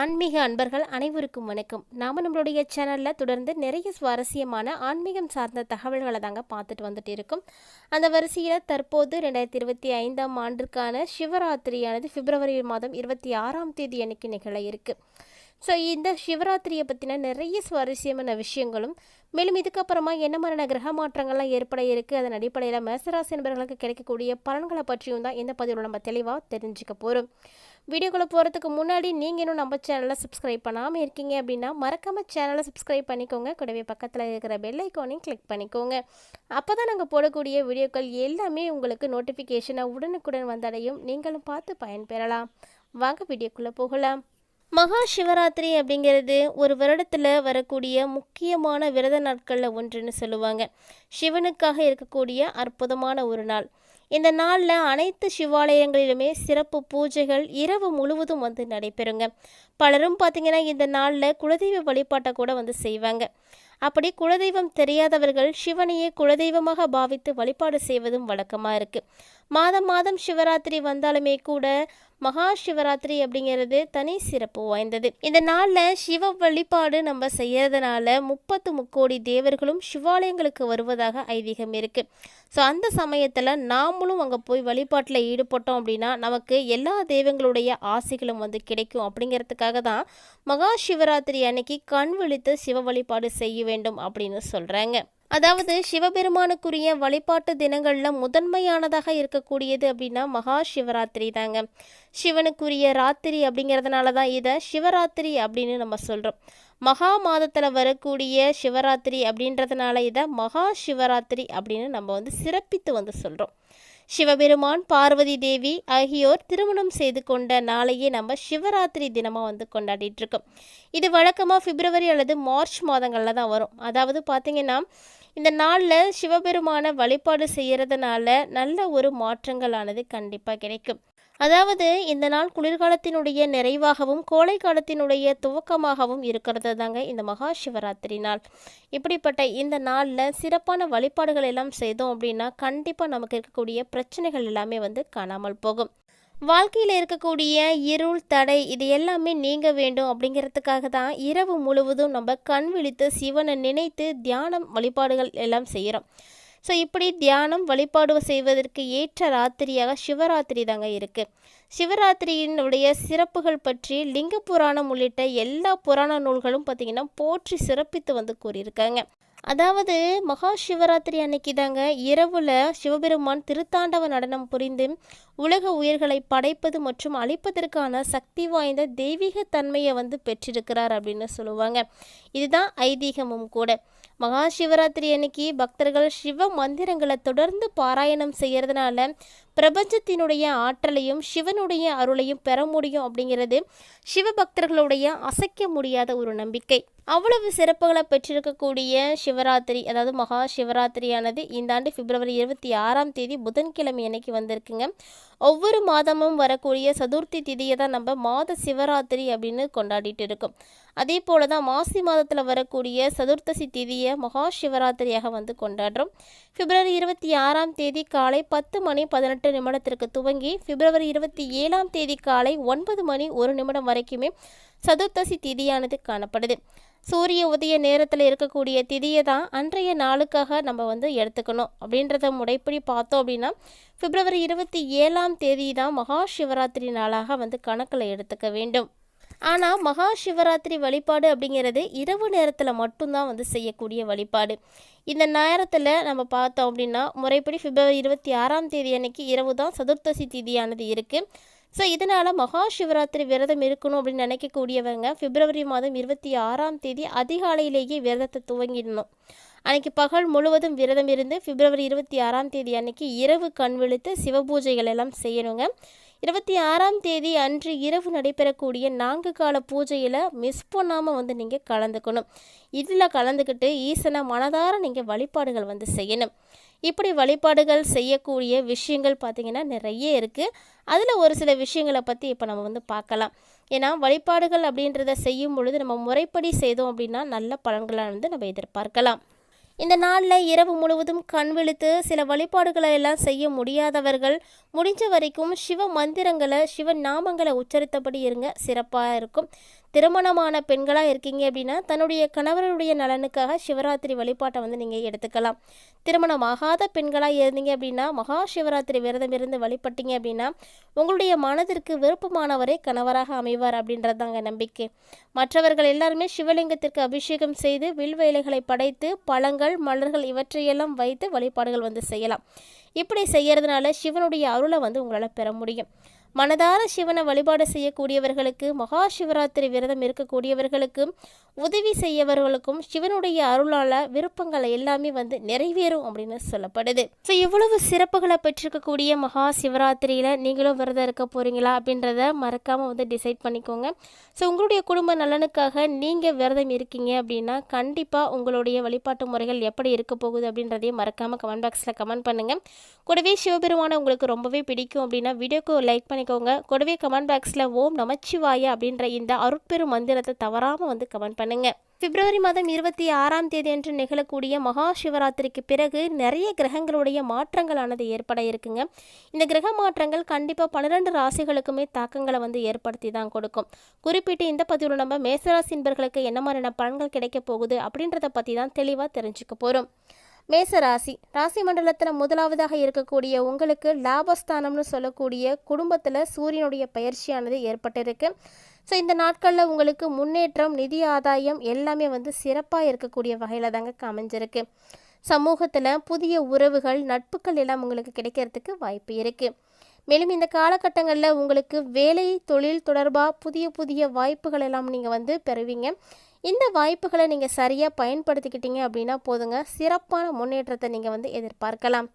ஆன்மீக அன்பர்கள் அனைவருக்கும் வணக்கம். நாம நம்மளுடைய சேனலில் தொடர்ந்து நிறைய சுவாரஸ்யமான ஆன்மீகம் சார்ந்த தகவல்களை தாங்க பார்த்துட்டு வந்துட்டு இருக்கோம். அந்த வரிசையில் தற்போது ரெண்டாயிரத்தி இருபத்தி ஐந்தாம் ஆண்டிற்கான சிவராத்திரியானது பிப்ரவரி மாதம் இருபத்தி ஆறாம் தேதி அன்னைக்கு நிகழ இருக்கு. ஸோ இந்த சிவராத்திரியை பற்றின நிறைய சுவாரஸ்யமான விஷயங்களும் மேலும் இதுக்கப்புறமா என்ன மாதிரியான கிரக மாற்றங்கள்லாம் ஏற்பட இருக்குது அதன் அடிப்படையில் மேசராசி நபர்களுக்கு கிடைக்கக்கூடிய பலன்களை பற்றியும் தான் இந்த பதிவில் நம்ம தெளிவாக தெரிஞ்சுக்க போகிறோம் வீடியோக்குள்ளே போகிறதுக்கு முன்னாடி நீங்கள் இன்னும் நம்ம சேனலை சப்ஸ்கிரைப் பண்ணாமல் இருக்கீங்க அப்படின்னா மறக்காமல் சேனலை சப்ஸ்கிரைப் பண்ணிக்கோங்க. கூடவே பக்கத்தில் இருக்கிற பெல் ஐக்கானையும் கிளிக் பண்ணிக்கோங்க. அப்போ தான் நாங்கள் போடக்கூடிய வீடியோக்கள் எல்லாமே உங்களுக்கு நோட்டிஃபிகேஷனை உடனுக்குடன் வந்தடையும். நீங்களும் பார்த்து பயன்பெறலாம் வாங்க வீடியோக்குள்ளே போகலாம். மகா சிவராத்திரி அப்படிங்கிறது ஒரு வருடத்தில் வரக்கூடிய முக்கியமான விரத நாட்களில் ஒன்றுன்னு சொல்லுவாங்க. சிவனுக்காக இருக்கக்கூடிய அற்புதமான ஒரு நாள். இந்த நாளில் அனைத்து சிவாலயங்களிலுமே சிறப்பு பூஜைகள் இரவு முழுவதும் வந்து நடைபெறுங்க. பலரும் பார்த்திங்கன்னா இந்த நாளில் குலதெய்வ வழிபாட்டை கூட வந்து செய்வாங்க. அப்படி குலதெய்வம் தெரியாதவர்கள் சிவனையே குலதெய்வமாக பாவித்து வழிபாடு செய்வதும் வழக்கமாக இருக்குது மாதம் மாதம் சிவராத்திரி வந்தாலுமே கூட மகா சிவராத்திரி அப்படிங்கிறது தனி சிறப்பு வாய்ந்தது. இந்த நாளில் சிவ வழிபாடு நம்ம செய்யறதுனால முப்பத்து முக்கோடி தேவர்களும் சிவாலயங்களுக்கு வருவதாக ஐதீகம் இருக்கு. ஸோ அந்த சமயத்தில் நாமளும் அங்கே போய் வழிபாட்டில் ஈடுபட்டோம் அப்படின்னா நமக்கு எல்லா தெய்வங்களுடைய ஆசைகளும் வந்து கிடைக்கும் அப்படிங்கிறதுக்காக தான் மகா சிவராத்திரி அன்னைக்கு கண் விழித்து சிவ வழிபாடு செய்ய வேண்டும் அப்படின்னு சொல்கிறாங்க அதாவது சிவபெருமானுக்குரிய வழிபாட்டு தினங்களில் முதன்மையானதாக இருக்கக்கூடியது அப்படின்னா மகா சிவராத்திரி தாங்க. சிவனுக்குரிய ராத்திரி அப்படிங்கிறதுனால தான் இதை சிவராத்திரி அப்படின்னு நம்ம சொல்கிறோம் மகா மாதத்தில் வரக்கூடிய சிவராத்திரி அப்படின்றதுனால இதை மகா சிவராத்திரி அப்படின்னு நம்ம வந்து சிறப்பித்து வந்து சொல்கிறோம் சிவபெருமான் பார்வதி தேவி ஆகியோர் திருமணம் செய்து கொண்ட நாளையே நம்ம சிவராத்திரி தினமாக வந்து கொண்டாடிட்டு இருக்கோம். இது வழக்கமாக பிப்ரவரி அல்லது மார்ச் மாதங்களில் தான் வரும். அதாவது பார்த்திங்கன்னா இந்த நாளில் சிவபெருமான வழிபாடு செய்கிறதுனால நல்ல ஒரு மாற்றங்களானது கண்டிப்பாக கிடைக்கும். அதாவது இந்த நாள் குளிர்காலத்தினுடைய நிறைவாகவும் கோடை காலத்தினுடைய துவக்கமாகவும் இருக்கிறது தாங்க இந்த மகா சிவராத்திரி நாள். இப்படிப்பட்ட இந்த நாளில் சிறப்பான வழிபாடுகள் எல்லாம் செய்தோம் அப்படின்னா கண்டிப்பாக நமக்கு இருக்கக்கூடிய பிரச்சனைகள் எல்லாமே வந்து காணாமல் போகும். வாழ்க்கையில் இருக்கக்கூடிய இருள் தடை இது எல்லாமே நீங்க வேண்டும் அப்படிங்கிறதுக்காக தான் இரவு முழுவதும் நம்ம கண் விழித்து சிவனை நினைத்து தியானம் வழிபாடுகள் எல்லாம் செய்கிறோம் ஸோ இப்படி தியானம் வழிபாடு செய்வதற்கு ஏற்ற ராத்திரியாக சிவராத்திரி தாங்க இருக்குது சிவராத்திரியினுடைய சிறப்புகள் பற்றி லிங்க புராணம் உள்ளிட்ட எல்லா புராண நூல்களும் பார்த்திங்கன்னா போற்றி சிறப்பித்து வந்து கூறியிருக்காங்க. அதாவது மகா சிவராத்திரி அன்னைக்கு தாங்க இரவுல சிவபெருமான் திருத்தாண்டவ நடனம் புரிந்து உலக உயிர்களை படைப்பது மற்றும் அழிப்பதற்கான சக்தி வாய்ந்த தெய்வீக தன்மையை வந்து பெற்றிருக்கிறார் அப்படின்னு சொல்லுவாங்க. இதுதான் ஐதீகமும் கூட. மகா சிவராத்திரி அன்னைக்கு பக்தர்கள் சிவ மந்திரங்களை தொடர்ந்து பாராயணம் செய்கிறதுனால பிரபஞ்சத்தினுடைய ஆற்றலையும் சிவனுடைய அருளையும் பெற முடியும் அப்படிங்கிறது சிவபக்தர்களுடைய அசைக்க முடியாத ஒரு நம்பிக்கை. அவ்வளவு சிறப்புகளை பெற்றிருக்கக்கூடிய சிவராத்திரி அதாவது மகா சிவராத்திரியானது இந்த ஆண்டு பிப்ரவரி இருபத்தி ஆறாம் தேதி புதன்கிழமை அன்னைக்கு வந்திருக்குங்க. ஒவ்வொரு மாதமும் வரக்கூடிய சதுர்த்தி திதியை தான் நம்ம மாத சிவராத்திரி அப்படின்னு கொண்டாடிட்டு இருக்கோம். அதே போல தான் மாசி மாதத்தில் வரக்கூடிய சதுர்த்தசி திதியை மகா சிவராத்திரியாக வந்து கொண்டாடுறோம். பிப்ரவரி இருபத்தி ஆறாம் தேதி காலை பத்து மணி பதினெட்டு நிமிடத்திற்கு துவங்கி பிப்ரவரி இருபத்தி ஏழாம் தேதி காலை ஒன்பது மணி ஒரு நிமிடம் வரைக்குமே சதுர்த்தசி திதியானது காணப்படுது. சூரிய உதய நேரத்தில் இருக்கக்கூடிய திதியை தான் அன்றைய நாளுக்காக நம்ம வந்து எடுத்துக்கணும். அப்படின்றத முறைப்படி பார்த்தோம் அப்படின்னா பிப்ரவரி இருபத்தி ஏழாம் தேதி தான் மகா சிவராத்திரி நாளாக வந்து கணக்கில் எடுத்துக்க வேண்டும். ஆனால் மகா சிவராத்திரி வழிபாடு அப்படிங்கிறது இரவு நேரத்தில் மட்டும்தான் வந்து செய்யக்கூடிய வழிபாடு. இந்த நேரத்தில் நம்ம பார்த்தோம் அப்படின்னா முறைப்படி பிப்ரவரி இருபத்தி ஆறாம் தேதி அன்னைக்கு இரவு தான் சதுர்த்தசி திதியானது இருக்குது ஸோ இதனால் மகா சிவராத்திரி விரதம் இருக்கணும் அப்படின்னு நினைக்கக்கூடியவங்க பிப்ரவரி மாதம் இருபத்தி ஆறாம் தேதி அதிகாலையிலேயே விரதத்தை துவங்கிடணும். அன்னைக்கு பகல் முழுவதும் விரதம் இருந்து பிப்ரவரி இருபத்தி ஆறாம் தேதி அன்னைக்கு இரவு கண் விழித்து சிவபூஜைகள் எல்லாம் செய்யணுங்க. இருபத்தி ஆறாம் தேதி அன்று இரவு நடைபெறக்கூடிய நான்கு கால பூஜையில் மிஸ் பண்ணாமல் வந்து நீங்கள் கலந்துக்கணும். இதில் கலந்துக்கிட்டு ஈசனை மனதார நீங்கள் வழிபாடுகள் வந்து செய்யணும். இப்படி வழிபாடுகள் செய்யக்கூடிய விஷயங்கள் பார்த்திங்கன்னா நிறைய இருக்குது அதில் ஒரு சில விஷயங்களை பற்றி இப்போ நம்ம வந்து பார்க்கலாம். ஏன்னா வழிபாடுகள் அப்படின்றத செய்யும் பொழுது நம்ம முறைப்படி செய்தோம் அப்படின்னா நல்ல பலன்களை வந்து நம்ம எதிர்பார்க்கலாம். இந்த நாளில் இரவு முழுவதும் கண் விழித்து சில வழிபாடுகளை எல்லாம் செய்ய முடியாதவர்கள் முடிஞ்ச வரைக்கும் சிவ மந்திரங்களை சிவ நாமங்களை உச்சரித்தபடி இருங்க. சிறப்பாக இருக்கும். திருமணமான பெண்களாக இருக்கீங்க அப்படின்னா தன்னுடைய கணவருடைய நலனுக்காக சிவராத்திரி வழிபாட்டை வந்து நீங்கள் எடுத்துக்கலாம். திருமணமாகாத பெண்களாக இருந்தீங்க அப்படின்னா மகா சிவராத்திரி விரதம் இருந்து வழிபட்டீங்க அப்படின்னா உங்களுடைய மனதிற்கு விருப்பமானவரே கணவராக அமைவார் அப்படின்றது தாங்க நம்பிக்கை. மற்றவர்கள் எல்லாருமே சிவலிங்கத்திற்கு அபிஷேகம் செய்து வில்வேலைகளை படைத்து பழங்கள் மலர்கள் இவற்றையெல்லாம் வைத்து வழிபாடுகள் வந்து செய்யலாம். இப்படி செய்யறதுனால சிவனுடைய அருளை வந்து உங்களால் பெற முடியும். மனதார சிவனை வழிபாடு செய்யக்கூடியவர்களுக்கு மகா சிவராத்திரி விரதம் இருக்கக்கூடியவர்களுக்கு உதவி செய்யவர்களுக்கும் சிவனுடைய அருளால் விருப்பங்களை எல்லாமே வந்து நிறைவேறும் அப்படின்னு சொல்லப்படுது. ஸோ இவ்வளவு சிறப்புகளை பெற்றிருக்கக்கூடிய மகா சிவராத்திரியில் நீங்களும் விரதம் இருக்க போகிறீங்களா அப்படின்றத மறக்காமல் வந்து டிசைட் பண்ணிக்கோங்க. ஸோ உங்களுடைய குடும்ப நலனுக்காக நீங்கள் விரதம் இருக்கீங்க அப்படின்னா கண்டிப்பாக உங்களுடைய வழிபாட்டு முறைகள் எப்படி இருக்க போகுது அப்படின்றதையும் மறக்காமல் கமெண்ட் பாக்ஸில் கமெண்ட் பண்ணுங்கள் கூடவே சிவபெருமான உங்களுக்கு ரொம்பவே பிடிக்கும் அப்படின்னா வீடியோக்கு லைக் பண்ணி பண்ணிக்கோங்க கூடவே கமெண்ட் பாக்ஸில் ஓம் நமச்சிவாய அப்படின்ற இந்த அருட்பெரும் மந்திரத்தை தவறாமல் வந்து கமெண்ட் பண்ணுங்கள் பிப்ரவரி மாதம் இருபத்தி ஆறாம் தேதி அன்று நிகழக்கூடிய மகா சிவராத்திரிக்கு பிறகு நிறைய கிரகங்களுடைய மாற்றங்களானது ஏற்பட இருக்குங்க. இந்த கிரக மாற்றங்கள் கண்டிப்பாக பன்னிரெண்டு ராசிகளுக்குமே தாக்கங்களை வந்து ஏற்படுத்தி தான் கொடுக்கும். குறிப்பிட்டு இந்த பதிவில் நம்ம மேசராசி என்பர்களுக்கு என்ன மாதிரியான பலன்கள் கிடைக்க போகுது அப்படின்றத பற்றி தான் தெளிவாக தெரிஞ்சுக்க போகிறோம் மேசராசி. ராசி மண்டலத்தில் முதலாவதாக இருக்கக்கூடிய உங்களுக்கு லாபஸ்தானம்னு சொல்லக்கூடிய குடும்பத்தில் சூரியனுடைய பயிற்சியானது ஏற்பட்டிருக்கு. ஸோ இந்த நாட்களில் உங்களுக்கு முன்னேற்றம் நிதி ஆதாயம் எல்லாமே வந்து சிறப்பாக இருக்கக்கூடிய வகையில் தாங்க அமைஞ்சிருக்கு. சமூகத்தில் புதிய உறவுகள் நட்புகள் எல்லாம் உங்களுக்கு கிடைக்கிறதுக்கு வாய்ப்பு இருக்குது மேலும் இந்த காலகட்டங்களில் உங்களுக்கு வேலை தொழில் தொடர்பாக புதிய புதிய வாய்ப்புகள் எல்லாம் நீங்கள் வந்து பெறுவீங்க. இந்த வாய்ப்புகளை நீங்கள் சரியாக பயன்படுத்திக்கிட்டீங்க அப்படின்னா போதுங்க. சிறப்பான முன்னேற்றத்தை நீங்கள் வந்து எதிர்பார்க்கலாம்.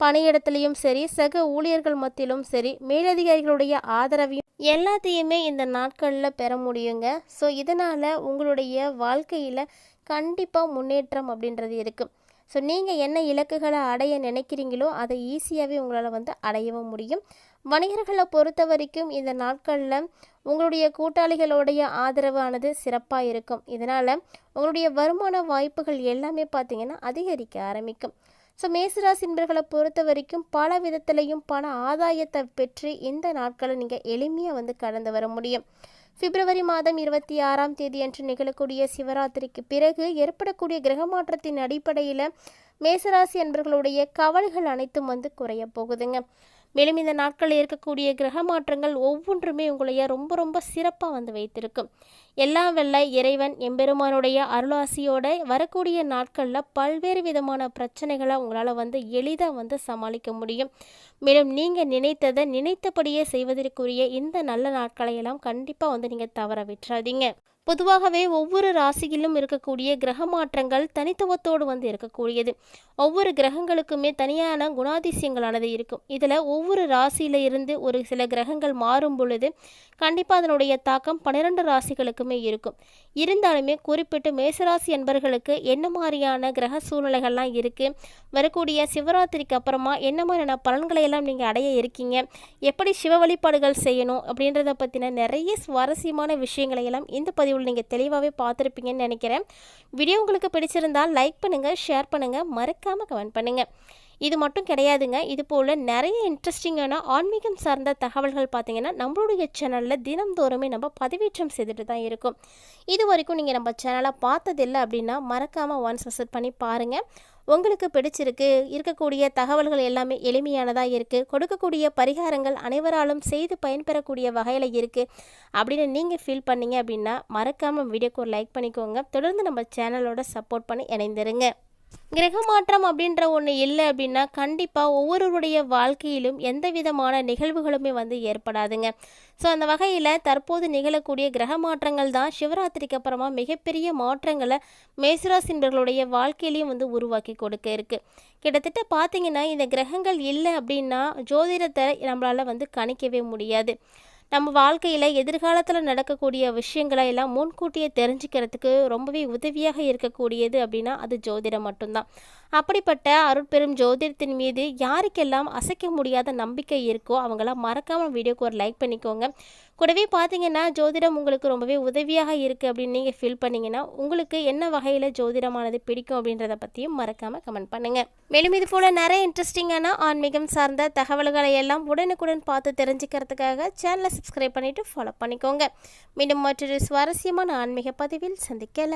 பணியிடத்துலையும் சரி சக ஊழியர்கள் மத்தியிலும் சரி மேலதிகாரிகளுடைய ஆதரவையும் எல்லாத்தையுமே இந்த நாட்களில் பெற முடியுங்க. ஸோ இதனால் உங்களுடைய வாழ்க்கையில் கண்டிப்பாக முன்னேற்றம் அப்படின்றது இருக்குது ஸோ நீங்கள் என்ன இலக்குகளை அடைய நினைக்கிறீங்களோ அதை ஈஸியாகவே உங்களால் வந்து அடையவும் முடியும். வணிகர்களை பொறுத்த வரைக்கும் இந்த நாட்களில் உங்களுடைய கூட்டாளிகளுடைய ஆதரவானது சிறப்பாக இருக்கும். இதனால் உங்களுடைய வருமான வாய்ப்புகள் எல்லாமே பார்த்திங்கன்னா அதிகரிக்க ஆரம்பிக்கும். ஸோ மேசராசி என்பர்களை பொறுத்த வரைக்கும் பல விதத்திலையும் பண ஆதாயத்தை பெற்று இந்த நாட்களை நீங்கள் எளிமையாக வந்து கடந்து வர முடியும். பிப்ரவரி மாதம் இருபத்தி ஆறாம் தேதி அன்று நிகழக்கூடிய சிவராத்திரிக்கு பிறகு ஏற்படக்கூடிய கிரக மாற்றத்தின் அடிப்படையில் மேசராசி என்பர்களுடைய கவலைகள் அனைத்தும் வந்து குறைய போகுதுங்க. மேலும் இந்த நாட்களில் இருக்கக்கூடிய கிரக மாற்றங்கள் ஒவ்வொன்றுமே உங்களைய ரொம்ப ரொம்ப சிறப்பாக வந்து வைத்திருக்கும். எல்லாம் வெள்ள இறைவன் எம்பெருமானுடைய அருளாசியோட வரக்கூடிய நாட்களில் பல்வேறு விதமான பிரச்சனைகளை உங்களால் வந்து எளிதாக வந்து சமாளிக்க முடியும். மேலும் நீங்கள் நினைத்ததை நினைத்தபடியே செய்வதற்குரிய இந்த நல்ல நாட்களையெல்லாம் கண்டிப்பாக வந்து நீங்கள் தவற விட்டுறாதீங்க. பொதுவாகவே ஒவ்வொரு ராசியிலும் இருக்கக்கூடிய கிரக மாற்றங்கள் தனித்துவத்தோடு வந்து இருக்கக்கூடியது. ஒவ்வொரு கிரகங்களுக்குமே தனியான குணாதிசயங்களானது இருக்கும். இதில் ஒவ்வொரு ராசியில இருந்து ஒரு சில கிரகங்கள் மாறும் பொழுது கண்டிப்பாக அதனுடைய தாக்கம் பன்னிரெண்டு ராசிகளுக்குமே இருக்கும். இருந்தாலுமே குறிப்பிட்டு மேசராசி என்பர்களுக்கு என்ன மாதிரியான கிரக சூழ்நிலைகள்லாம் இருக்குது வரக்கூடிய சிவராத்திரிக்கு அப்புறமா என்ன மாதிரியான பலன்களை எல்லாம் நீங்கள் அடைய இருக்கீங்க? எப்படி சிவ வழிபாடுகள் செய்யணும்? அப்படின்றத பற்றின நிறைய சுவாரஸ்யமான விஷயங்களை எல்லாம் இந்த பதிவு பதிவில் நீங்கள் தெளிவாகவே பார்த்துருப்பீங்கன்னு நினைக்கிறேன். வீடியோ உங்களுக்கு பிடிச்சிருந்தால் லைக் பண்ணுங்கள் ஷேர் பண்ணுங்கள் மறக்காமல் கமெண்ட் பண்ணுங்கள் இது மட்டும் கிடையாதுங்க. இது போல் நிறைய இன்ட்ரெஸ்டிங்கான ஆன்மீகம் சார்ந்த தகவல்கள் பார்த்தீங்கன்னா நம்மளுடைய சேனலில் தினந்தோறுமே நம்ம பதிவேற்றம் செய்துட்டு தான் இருக்கும். இது வரைக்கும் நீங்கள் நம்ம சேனலை பார்த்ததில்லை அப்படின்னா மறக்காமல் ஒன்ஸ் விசிட் பண்ணி பாருங்கள் உங்களுக்கு பிடிச்சிருக்கு இருக்கக்கூடிய தகவல்கள் எல்லாமே எளிமையானதாக இருக்குது கொடுக்கக்கூடிய பரிகாரங்கள் அனைவராலும் செய்து பயன்பெறக்கூடிய வகையில் இருக்குது அப்படின்னு நீங்கள் ஃபீல் பண்ணீங்க அப்படின்னா மறக்காமல் வீடியோக்கு ஒரு லைக் பண்ணிக்கோங்க. தொடர்ந்து நம்ம சேனலோட சப்போர்ட் பண்ணி இணைந்துருங்க. கிரக மாற்றம் அப்படின்ற ஒன்று இல்லை அப்படின்னா கண்டிப்பாக ஒவ்வொருவருடைய வாழ்க்கையிலும் எந்த விதமான நிகழ்வுகளுமே வந்து ஏற்படாதுங்க. ஸோ அந்த வகையில் தற்போது நிகழக்கூடிய கிரக மாற்றங்கள் தான் சிவராத்திரிக்கு அப்புறமா மிகப்பெரிய மாற்றங்களை மேசுராசின்பர்களுடைய வாழ்க்கையிலையும் வந்து உருவாக்கி கொடுக்க இருக்குது கிட்டத்தட்ட பார்த்தீங்கன்னா இந்த கிரகங்கள் இல்லை அப்படின்னா ஜோதிடத்தை நம்மளால் வந்து கணிக்கவே முடியாது. நம்ம வாழ்க்கையில் எதிர்காலத்தில் நடக்கக்கூடிய விஷயங்களை எல்லாம் முன்கூட்டியே தெரிஞ்சுக்கிறதுக்கு ரொம்பவே உதவியாக இருக்கக்கூடியது அப்படின்னா அது ஜோதிடம் மட்டும்தான். அப்படிப்பட்ட அருட்பெரும் ஜோதிடத்தின் மீது யாருக்கெல்லாம் அசைக்க முடியாத நம்பிக்கை இருக்கோ அவங்களாம் மறக்காமல் வீடியோக்கு ஒரு லைக் பண்ணிக்கோங்க. கூடவே பார்த்தீங்கன்னா ஜோதிடம் உங்களுக்கு ரொம்பவே உதவியாக இருக்குது அப்படின்னு நீங்கள் ஃபீல் பண்ணிங்கன்னா உங்களுக்கு என்ன வகையில் ஜோதிடமானது பிடிக்கும் அப்படின்றத பற்றியும் மறக்காமல் கமெண்ட் பண்ணுங்கள் மேலும் இது போல் நிறைய இன்ட்ரெஸ்டிங்கான ஆன்மீகம் சார்ந்த தகவல்களை எல்லாம் உடனுக்குடன் பார்த்து தெரிஞ்சுக்கிறதுக்காக சேனலை சப்ஸ்கிரைப் பண்ணிவிட்டு ஃபாலோ பண்ணிக்கோங்க. மீண்டும் மற்றொரு சுவாரஸ்யமான ஆன்மீக பதிவில் சந்திக்கலாம்.